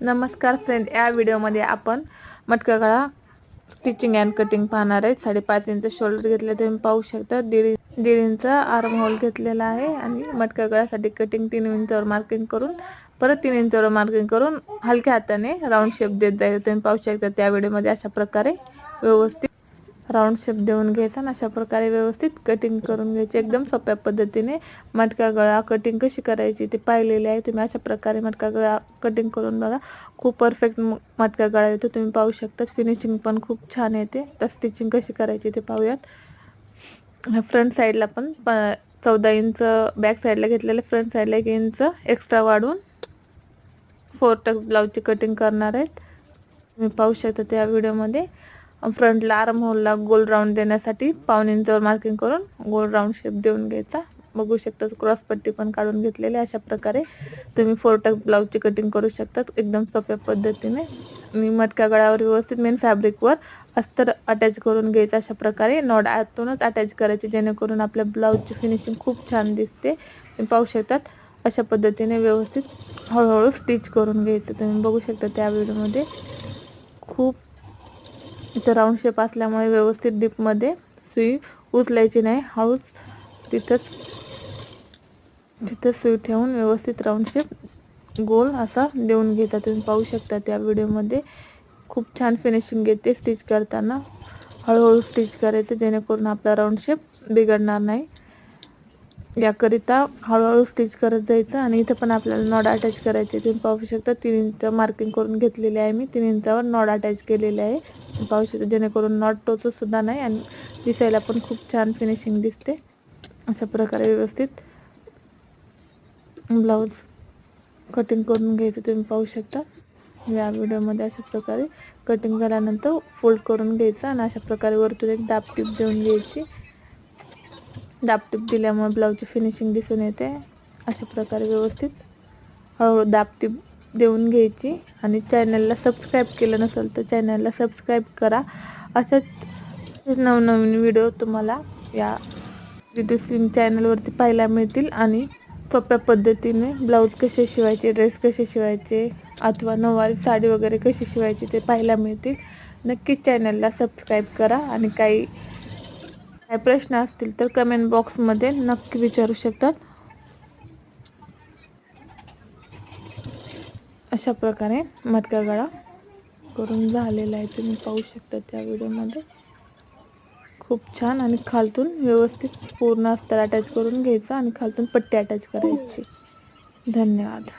नमस्कार फ्रेंड या व्हिडिओमध्ये आपण मटका गळा स्टिचिंग अँड कटिंग पाहणार आहे साडेपाच इंच शोल्डर घेतले तुम्ही पाहू शकता. दीड दीड इंच आर्म होल घेतलेला आहे आणि मटका गळ्यासाठी कटिंग तीन इंचावर मार्किंग करून परत तीन इंचावर मार्किंग करून हलक्या हाताने राऊंड शेप देत जाईल. तुम्ही पाहू शकता त्या व्हिडिओमध्ये अशा प्रकारे व्यवस्थित राऊंड शेप देऊन घ्यायचा आणि अशा प्रकारे व्यवस्थित कटिंग करून घ्यायची. एकदम सोप्या पद्धतीने मटका गळा कटिंग कशी करायची ते पाहिलेले आहे. तुम्ही अशा प्रकारे मटका गळा कटिंग करून बघा. खूप परफेक्ट मटका गळा येतो. तुम्ही पाहू शकता फिनिशिंग पण खूप छान येते. तर स्टिचिंग कशी करायची ते पाहूयात. फ्रंट साईडला पण चौदा इंच बॅक साईडला घेतलेलं फ्रंट साईडला एक इंच एक्स्ट्रा वाढून फोर टक ब्लाऊजची कटिंग करणार आहेत. तुम्ही पाहू शकता त्या व्हिडिओमध्ये फ्रंटला आर्म होलला गोल राऊंड देण्यासाठी पाऊन इंचवर मार्किंग करून गोल राऊंड शेप देऊन घ्यायचा. बघू शकता क्रॉस पट्टी पण काढून घेतलेली अशा प्रकारे तुम्ही फोरटक ब्लाऊजची कटिंग करू शकता. एकदम सोप्या पद्धतीने. मी मटक्या गळ्यावर व्यवस्थित मेन फॅब्रिकवर अस्तर अटॅच करून घ्यायचं. अशा प्रकारे नॉड आतूनच अटॅच करायचे जेणेकरून आपल्या ब्लाऊजची फिनिशिंग खूप छान दिसते. तुम्ही पाहू शकतात अशा पद्धतीने व्यवस्थित हळूहळू स्टिच करून घ्यायचं. तुम्ही बघू शकता त्या व्हिडिओमध्ये खूप इथं राऊंड शेप असल्यामुळे व्यवस्थित डीपमध्ये सुई उचलायची नाही. हाऊच तिथंच तिथं सुई ठेवून व्यवस्थित राऊंड शेप गोल असा देऊन घ्यायचा तुम्ही पाहू शकता त्या व्हिडिओमध्ये खूप छान फिनिशिंग येते स्टिच करताना. हळूहळू स्टिच करायचं जेणेकरून आपला राऊंड शेप बिघडणार नाही. याकरिता हळूहळू स्टिच करत जायचं आणि इथं पण आपल्याला नॉड अटॅच करायचे तुम्ही पाहू शकता तीन इंच मार्किंग करून घेतलेले आहे मी. तीन इंचावर नॉड अटॅच केलेले आहे. पाहू शकता जेणेकरून नॉट टोचत सुद्धा नाही आणि दिसायला पण खूप छान फिनिशिंग दिसते. अशा प्रकारे व्यवस्थित ब्लाऊज कटिंग करून घ्यायचं तुम्ही पाहू शकता. या व्हिडिओमध्ये अशा प्रकारे कटिंग झाल्यानंतर फोल्ड करून घ्यायचं आणि अशा प्रकारे वरतून एक दाब टीप देऊन घ्यायची. दापटीप दिल्यामुळे ब्लाऊजची फिनिशिंग दिसून येते. अशा प्रकारे व्यवस्थित हो, हळूहळू दापटीप देऊन घ्यायची. आणि चॅनलला सबस्क्राईब केलं नसेल तर चॅनलला सबस्क्राईब करा. अशाच नवनवीन व्हिडिओ तुम्हाला या सिंग चॅनलवरती पाहायला मिळतील. आणि सोप्या पद्धतीने ब्लाऊज कसे शिवायचे ड्रेस कसे शिवायचे अथवा नऊवारी साडी वगैरे कशी शिवायची ते पाहायला मिळतील. नक्कीच चॅनलला सबस्क्राईब करा. आणि काही काय प्रश्न असतील तर कमेंट बॉक्समध्ये नक्की विचारू शकतात. अशा प्रकारे मटका गळा करून झालेला आहे. तुम्ही पाहू शकता त्या व्हिडिओमध्ये. खूप छान आणि खालतून व्यवस्थित पूर्ण अस्तर अटॅच करून घ्यायचं आणि खालतून पट्टी अटॅच करायची. धन्यवाद.